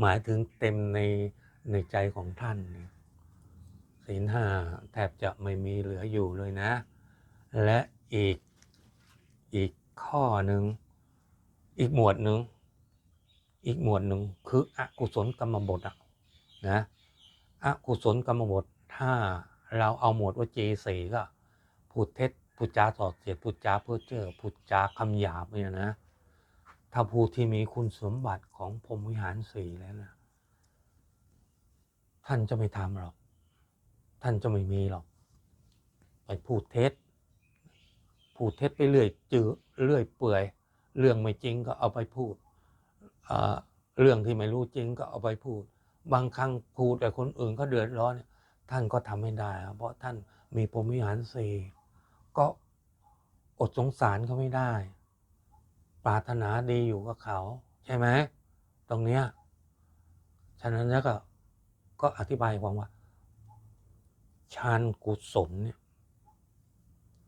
หมายถึงเต็มในในใจของท่านศีลห้าแทบจะไม่มีเหลืออยู่เลยนะ และอีกอีกข้อหนึ่งอีกหมวดหนึ่งอีกหมวดหนึ่งคืออกุศลกรรมบทอะนะอกุศลกรรมบทถ้าเราเอาหมวดวจีสีก็พูดเท็จพูดจาสอดเสียดพูดจาเพื่อเจอพูดจาคำหยาบเนี่ยนะ ถ้าผู้ที่มีคุณสมบัติของพรหมวิหารสี่แล้วนะท่านจะไม่ทำหรอก ท่านจะไม่มีหรอก ไปพูดเท็จ พูดเท็จไปเรื่อยจือเรื่อยเปื่อย เรื่องไม่จริงก็เอาไปพูดเเรื่องที่ไม่รู้จริงก็เอาไปพูด บางครั้งพูดแต่คนอื่นก็เดือดร้อน ท่านก็ทำไม่ได้ เพราะท่านมีพรหมวิหารสี่ก็อดสงสารเขาไม่ได้ ปรารถนาดีอยู่กับเขา ใช่ไหมตรงเนี้ยฉะนั้นแล้วก็ก็อธิบายความว่าฌานกุศลเนี่ย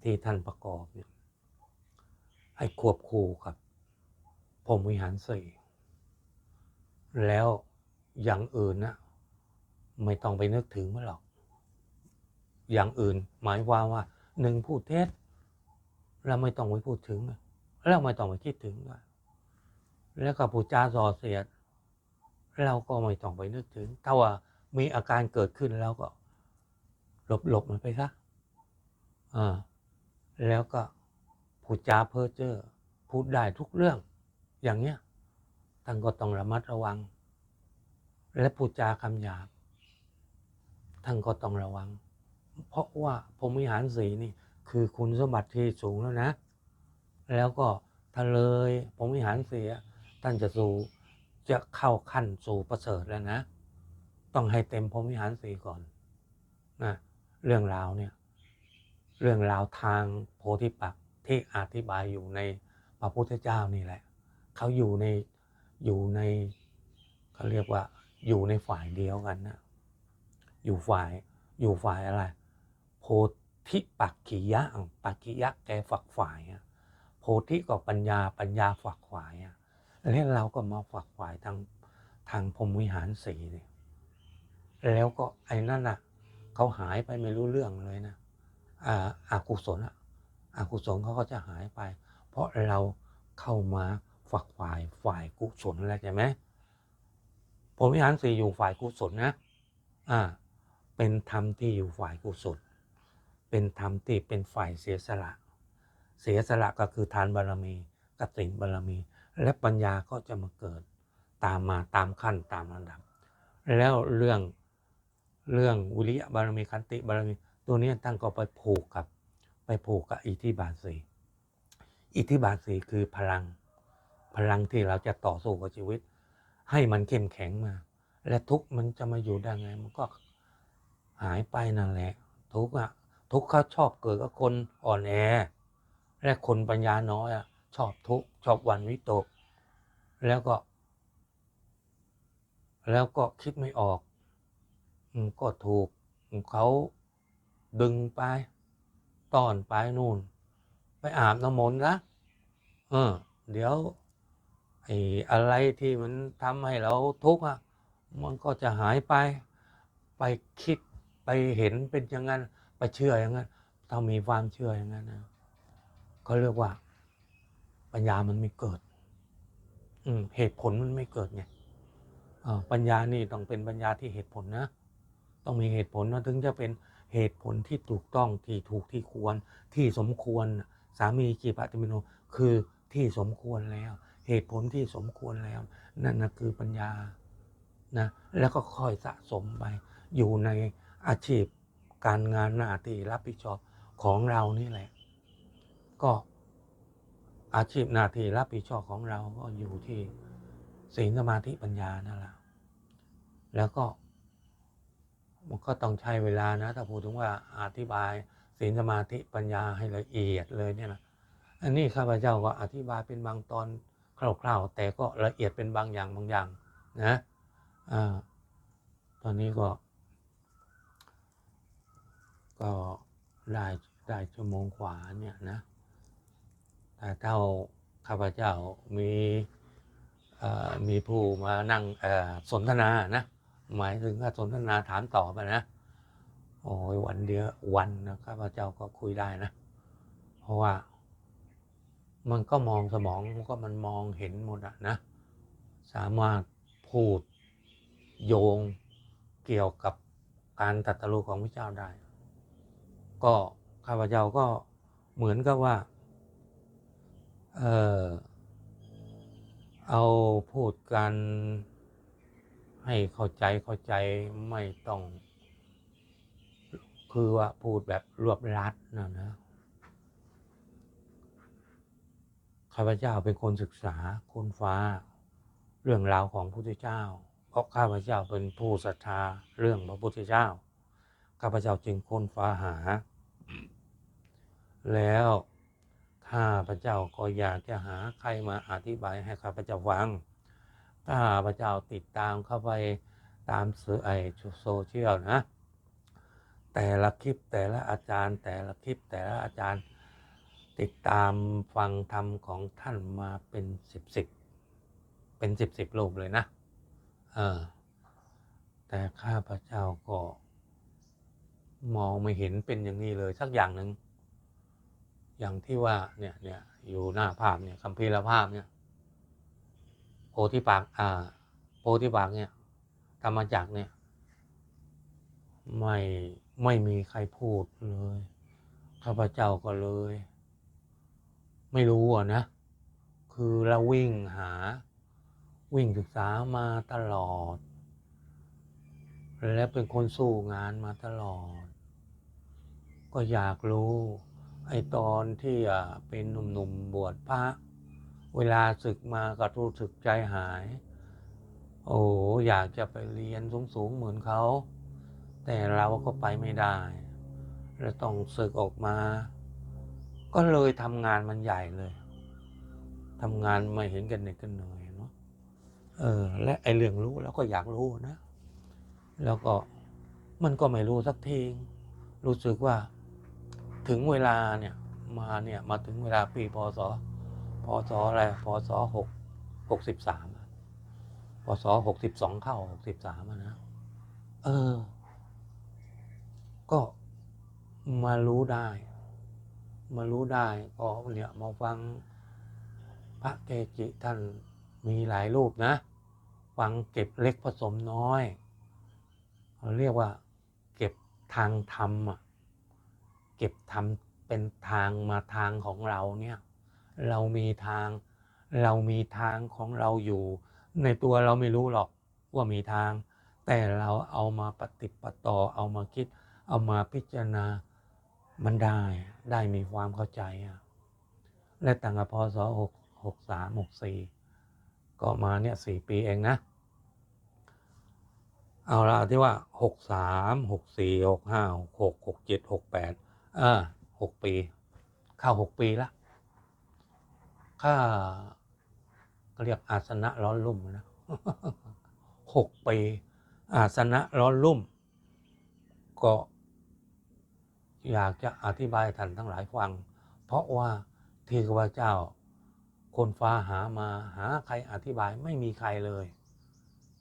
ที่ท่านประกอบเนี่ยให้ควบคู่กับพรมวิหารสี่แล้วอย่างอื่นนะไม่ต้องไปนึกถึงมันหรอก อย่างอื่นหมายความว่าหนึ่งพูดเท็จเราไม่ต้องไปพูดถึง เราไม่ต้องไปคิดถึงด้วยแล้วก็พูดจาส่อเสียด เราก็ไม่ต้องไปนึกถึง ถ้าว่ามีอาการเกิดขึ้นแล้วก็ หลบหลบมันไปซะอ่าแล้วก็พูดจาเพ้อเจ้อพูดได้ทุกเรื่อง อย่างเนี้ยท่านก็ต้องระมัดระวัง และพูดจาคำหยาบท่านก็ต้องระวัง เพราะว่าพรหมิหารสีนี่ คือคุณสมบัติที่สูงแล้วนะ แล้วก็ถ้าเลยพรมวิหารเสีอะท่านจะสู่จะเข้าขั้นสู่ประเสริฐแล้วนะ ต้องให้เต็มพรมวิหารสีก่อนนะเรื่องราวเนี่ยเรื่องราวทางโพธิปักที่อธิบายอยู่ในพระพุทธเจ้านี่แหละ เขาอยู่ในอยู่ในเขาเรียกว่าอยู่ในฝ่ายเดียวกันนะอยู่ฝ่ายอยู่ฝ่ายอะไร โพธิปักขิยะปักขิยะแกฝักฝ่ายอะ ธิก็ปัญญาปัญญาฝักฝ่ายอะแล้วเราก็มาฝักฝ่ายทางทางพรมวิหารสีเนี่ยแล้วก็ไอ้นั่นน่ะเขาหายไปไม่รู้เรื่องเลยนะอ่าอากุศลอะอากุศลเขาก็จะหายไป เพราะเราเข้ามาฝักฝ่ายฝ่ายกุศลแล้วใช่ไหมผมวิหารสีอยู่ฝ่ายกุศลนะอ่าเป็นธรรมที่อยู่ฝ่ายกุศล เป็นธรรมที่เป็นฝ่ายเสียสละ เสียสละก็คือทานบารมีกสิบารมี และปัญญาก็จะมาเกิดตามมาตามขั้นตามลำดับ แล้วเรื่องเรื่องวิริยะบารมีขันติบารมี ตัวนี้ตั้งก็ไปผูกกับ ไปผูกกับอิทธิบาทสีอิทธิบาทสีคือพลัง พลังที่เราจะต่อสู้กับชีวิต ให้มันเข้มแข็งมา และทุกข์มันจะมาอยู่ได้ไง มันก็หายไปนั่นแหละ ทุกข์อะทุกข์เขาชอบเกิดกับคนอ่อนแอ และคนปัญญาน้อยอะชอบทุกข์ชอบวันวิตก แล้วก็ แล้วก็คิดไม่ออกก็ถูกเขาดึงไปต้อนไปนู่น ไปอาบน้ำมนต์นะเออ เดี๋ยวไอ้อะไรที่มันทำให้เราทุกข์อะมันก็จะหายไป ไปคิดไปเห็นเป็นอย่างนั้น ไปเชื่ออย่างนั้นถ้ามีความเชื่ออย่างนั้นนะ เขาเรียกว่า ปัญญามันไม่เกิด อืมเหตุผลมันไม่เกิดไงปัญญานี่ต้องเป็นปัญญาที่เหตุผลนะ ต้องมีเหตุผลนะถึงจะเป็นเหตุผลที่ถูกต้องที่ถูกที่ควร ที่สมควร สามีจีปะติมิโนคือที่สมควรแล้ว เหตุผลที่สมควรแล้ว นั่นนะคือปัญญานะแล้วก็ค่อยสะสมไป อยู่ในอาชีพการงานหน้าที่รับผิดชอบของเรานี่แหละ ก็อาชีพหน้าที่รับผิดชอบของเราก็อยู่ที่ศีลสมาธิปัญญานั่นแหละแล้วก็ มันก็ต้องใช้เวลานะ ถ้าพูดถึงว่าอธิบายศีลสมาธิปัญญาให้ละเอียดเลยเนี่ยนะอันนี้ข้าพเจ้าก็อธิบายเป็นบางตอนคร่าวๆ แต่ก็ละเอียดเป็นบางอย่างบางอย่างนะอ่าตอนนี้ก็ ก็ได้ได้ชั่วโมงขวาเนี่ยนะ เท่าข้าพเจ้ามีมีผู้มานั่งสนทนานะหมายถึงว่าสนทนาถามตอบอะนะโอ้ยวันเดียววันนะข้าพเจ้าก็คุยได้นะ เพราะว่ามันก็มองสมองมันก็มันมองเห็นหมดอะนะ สามารถพูดโยงเกี่ยวกับการตัดรู้ของพระเจ้าได้ ก็ข้าพเจ้าก็เหมือนกับว่า เออเอาพูดกันให้เข้าใจเข้าใจไม่ต้อง คือว่าพูดแบบรวบรัดนะนะข้าพเจ้าเป็นคนศึกษาค้นฟ้า เรื่องราวของพระพุทธเจ้า เพราะข้าพเจ้าเป็นผู้ศรัทธาเรื่องพระพุทธเจ้า ข้าพเจ้าจึงค้นฟ้าหา แล้ว ข้าพระเจ้าก็อยากจะหาใครมาอธิบายให้ข้าพระเจ้าฟัง ถ้าข้าพเจ้าติดตามเข้าไปตามสื่อไอโซเชียลนะ แต่ละคลิปแต่ละอาจารย์ แต่ละคลิปแต่ละอาจารย์ ติดตามฟังธรรมของท่านมาเป็นสิบสิบเป็นสิบสิบรูปเลยนะเออแต่ข้าพระเจ้าก็มองไม่เห็นเป็นอย่างนี้เลยสักอย่างหนึ่ง อย่างที่ว่าเนี่ยเนี่ยอยู่หน้าภาพเนี่ยคัมภีร์ภาพเนี่ยโพธิปากอ่าโพธิปากเนี่ยธรรมจักรเนี่ยไม่ไม่มีใครพูดเลยข้าพเจ้าก็เลย ไม่รู้อะนะ คือเราวิ่งหาวิ่งศึกษามาตลอด และเป็นคนสู้งานมาตลอด ก็อยากรู้ ไอ้ตอนที่เป็นหนุ่มๆบวชพระ เวลาศึกมาก็รู้สึกใจหาย โอ้อยากจะไปเรียนสูงๆเหมือนเขา แต่เราก็ไปไม่ได้แล้วต้องศึกออกมา ก็เลยทำงานมันใหญ่เลยทำงานม่เห็นกันเหน็ดกันเหนื่อยเนาะเออ และไอ้เรื่องรู้แล้วก็อยากรู้นะ แล้วก็มันก็ไม่รู้สักทีรู้สึกว่า ถึงเวลาเนี่ยมาเนี่ยมาถึงเวลาปีพศพศอะไรพศหกหกสิบสามพศหกสิบสองเข้าหกสิบสามนะเออ ก็มารู้ได้ มารู้ได้ก็เนี่ยมาฟังพระเกจิท่านมีหลายรูปนะ ฟังเก็บเล็กผสมน้อย เราเรียกว่า เก็บทางธรรมอะ เก็บทำเป็นทางมาทางของเราเนี่ยเรามีทาง เรามีทางของเราอยู่ ในตัวเราไม่รู้หรอกว่ามีทาง แต่เราเอามาปฏิปต่อเอามาคิด เอามาพิจารณามันได้ได้มีความเข้าใจอะและตั้งแต่พศหกหกสามหกสี่ก็มาเนี่ยสี่ปีเองนะ เอาละที่ว่าหกสามหกสี่หกห้าหกหกหกเจ็ดหกแปด อ่าหกปีเข้าหกปีละค่าก็เรียกอาสนะร้อนรุ่มนะหกปี อาสนะร้อนรุ่ม ก็อยากจะอธิบายท่านทั้งหลายฟัง เพราะว่าที่ข้าเจ้า คนฟ้าหามาหาใครอธิบายไม่มีใครเลย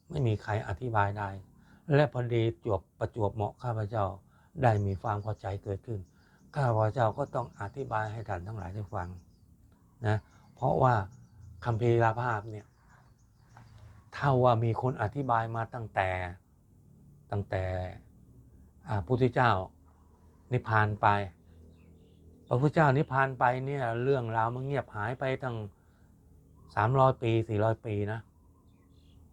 ไม่มีใครอธิบายได้ และพอดีจวบประจวบเหมาะข้าพเจ้าได้มีความเข้าใจเกิดขึ้น ข้าพเจ้าก็ต้องอธิบายให้ท่านทั้งหลายได้ฟังนะเพราะว่าคำพีราภาพเนี่ยถ้าว่ามีคนอธิบายมาตั้งแต่ตั้งแต่อ่าพุทธเจ้านิพพานไป พระพุทธเจ้านิพพานไปเนี่ยเรื่องราวมันเงียบหายไปตั้งสามร้อยปีสี่ร้อยปีนะ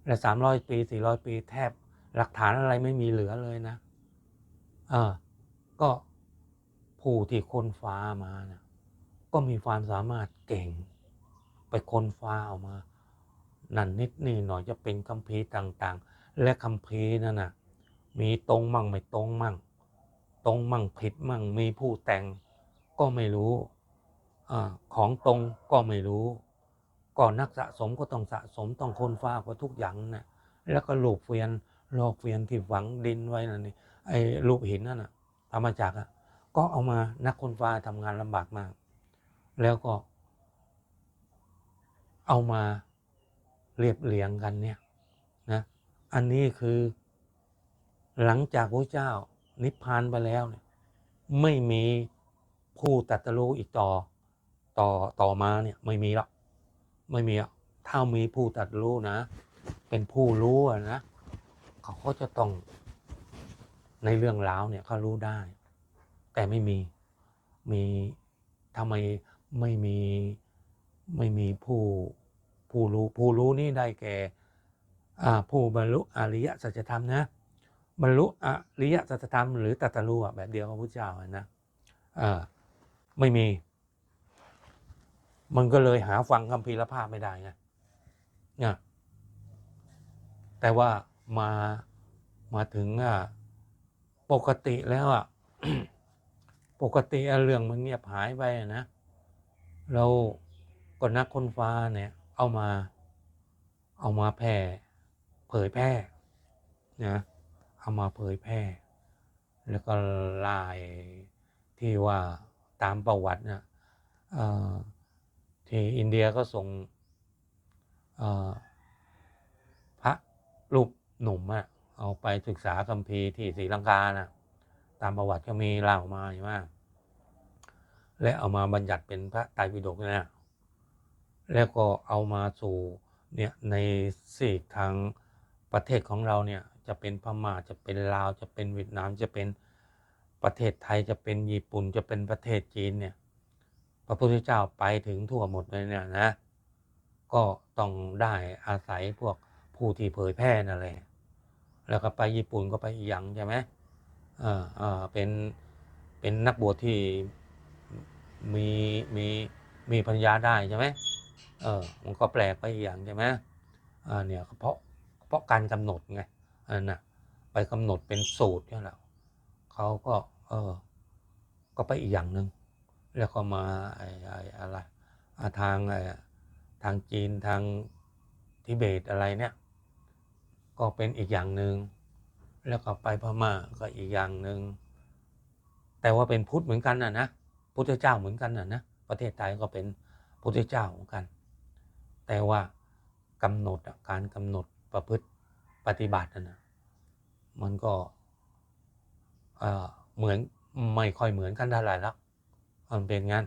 และสามร้อยปีสี่ร้อยปีแทบหลักฐานอะไรไม่มีเหลือเลยนะเออก็ ผู้ที่ค้นฟ้ามานะก็มีความสามารถเก่ง ไปค้นฟ้าออกมา นั่นนิดนี่หน่อยจะเป็นคัมภีร์ต่างๆ และคัมภีร์นั่นนะมีตรงมั่งไม่ตรงมั่ง ตรงมั่งผิดมั่งมีผู้แต่งก็ไม่รู้อาของตรงก็ไม่รู้ ก่อนนักสะสมก็ต้องสะสมต้องค้นฟ้ากว่าทุกอย่างนะแล้วก็ลูกเฟียนลอกเฟียนที่ฝังดินไว้นั่นนี่ไอ้ลูกหินนั่นน่ะทำมาจากอะ ก็เอามานักคนฟ้าทำงานลำบากมาก แล้วก็ เอามาเรียบเรียงกันเนี่ยนะอันนี้คือหลังจากพระเจ้านิพพานไปแล้วเนี่ยไม่มีผู้ตัดรู้อีกต่อต่อต่อมาเนี่ยไม่มีหรอกไม่มีอกถ้ามีผู้ตัดรู้นะ เป็นผู้รู้นะเขาก็จะต้องในเรื่องราวเนี่ยเขารู้ได้ แต่ไม่มีมีทำไมไม่มีไม่มีผู้ผู้รู้ผู้รู้นี่ได้แก่อ่าผู้บรรลุอริยสัจธรรมนะบรรลุอริยสัจธรรมหรือตรัสรู้อะแบบเดียวกับพระเจ้านะอ่าไม่มี มันก็เลยหาฟังคำพีรภาพไม่ได้ไงนี่ยแต่ว่ามามาถึงอะปกติแล้วอะ ปกติเรื่องมันเงียบหายไปอะนะ เราก็นักค้นฟ้าเนี่ย เอามา เอามาแพร่เผยแพร่นะเอามาเผยแพร่ แล้วก็ลายที่ว่าตามประวัตินะเอ่อที่อินเดียก็ส่งพระรูปหนุ่มอะเอาไปศึกษาคัมภีร์ที่ศรีลังกานะ ตามประวัติก็มีเล่ามาใช่ไหมและเอามาบัญญัติเป็นพระไตรปิฎกเนะแล้วก็เอามาสู่เนี่ยในสีกทางประเทศของเราเนี่ยจะเป็นพม่าจะเป็นลาวจะเป็นเวียดนามจะเป็นประเทศไทยจะเป็นญี่ปุ่นจะเป็นประเทศจีนเนี่ยพระพุทธเจ้าไปถึงทั่วหมดเลยเนี่ยนะก็ต้องได้อาศัยพวกผู้ที่เผยแพร่นั่นแหละแล้วก็ไปญี่ปุ่นก็ไปอีกอย่างใช่ไหม เป็นเป็นนักบวชที่มีมีมีปัญญาได้ใช่ไหมเออมันก็แปลกไปอีกอย่างใช่ไหมอ่าเนี่ยเพราะเพราะการกำหนดไงอันนั้นน่ะไปกำหนดเป็นสูตรนี่แหละเขาก็เออก็ไปอีกอย่างหนึ่งแล้วก็มาไอ้ไอ้อะไรอ่าทางไอ้ทางจีนทางทิเบตอะไรเนี่ย ก็เป็นอีกอย่างหนึ่ง แล้วก็ไปพม่าก็อีกอย่างหนึ่งแต่ว่าเป็นพุทธเหมือนกันนะนะพุทธเจ้าเหมือนกันนะนะประเทศไทยก็เป็นพุทธเจ้าเหมือนกัน แต่ว่ากำหนดการกำหนดประพฤติปฏิบัตินะนะมันก็เหมือนไม่ค่อยเหมือนกันเท่าไหร่ล้วมันเป็นงั้น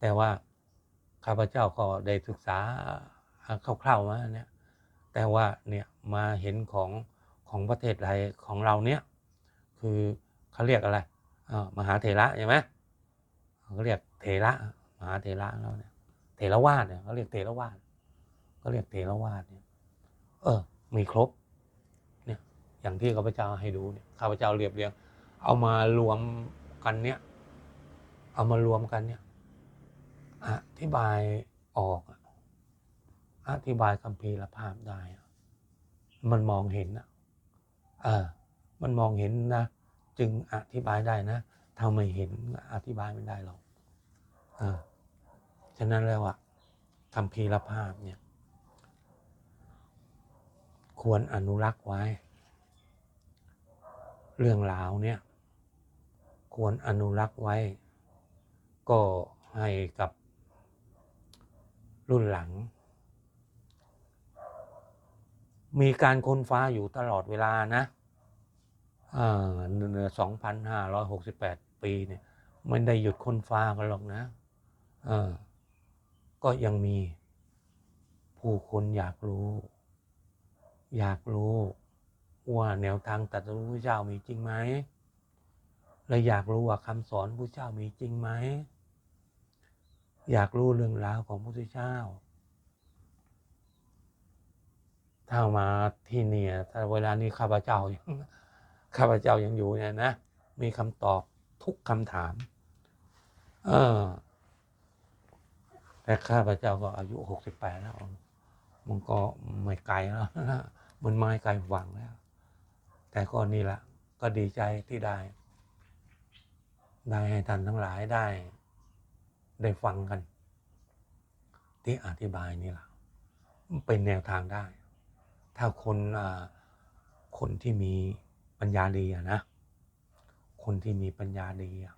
แต่ว่าข้าพเจ้าก็ได้ศึกษาคร่าวๆมาเนี่ยแต่ว่าเนี่ยมาเห็นของ ของประเทศไทยของเราเนี่ยคือเขาเรียกอะไรมหาเถระใช่ไหมเขาเรียกเถระมหาเถระแล้วเนี่ยเถรวาทเนี่ยเขาเรียกเถรวาทเขาเรียกเถรวาทเนี่ยเออมีครบเนี่ยอย่างที่ข้าพเจ้าให้ดูเนี่ยข้าพเจ้าเรียบเรียง เอามารวมกันเนี่ยเอามารวมกันเนี่ยอธิบายออกอะอธิบายคัมภีรภาพได้ มันมองเห็นอะ เออมันมองเห็นนะ จึงอธิบายได้นะถ้าไม่เห็นอธิบายไม่ได้หรอกเออฉะนั้นแล้วอะคัมภีรภาพเนี่ย ควรอนุรักษ์ไว้ เรื่องราวเนี่ย ควรอนุรักษ์ไว้ ก็ให้กับรุ่นหลัง มีการค้นฟ้าอยู่ตลอดเวลานะ สองพันห้าร้อยหกสิบแปดปีเนี่ยไม่ได้หยุดค้นฟ้ากันหรอกนะก็ยังมีผู้คนอยากรู้ อยากรู้ว่าแนวทางตรัสรู้พระเจ้ามีจริงไหมและอยากรู้ว่าคำสอนพระเจ้ามีจริงไหม อยากรู้เรื่องราวของพระพุทธเจ้าถ้ามาที่เนี่ยถ้าเวลานี้ข้าพเจ้ายัง ข้าพเจ้ายังอยู่เนี่ยนะ มีคำตอบทุกคำถาม เออแต่ข้าพเจ้าก็อายุหกสิบแปดแล้ว มันก็ไม่ไกลแล้วมันไม่ไกลหวังแล้ว แต่ก็นี่แหละ ก็ดีใจที่ได้ ได้ให้ท่านทั้งหลายได้ ได้ฟังกัน ที่อธิบายนี่แหละเป็นแนวทางได้ ถ้าคนคนที่มี ปัญญาดีอะนะ คนที่มีปัญญาดีอะ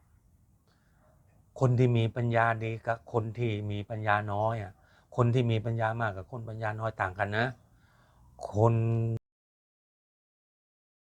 คนที่มีปัญญาดีกับคนที่มีปัญญาน้อยอะคนที่มีปัญญามากกับคนปัญญาน้อยต่างกันนะ คน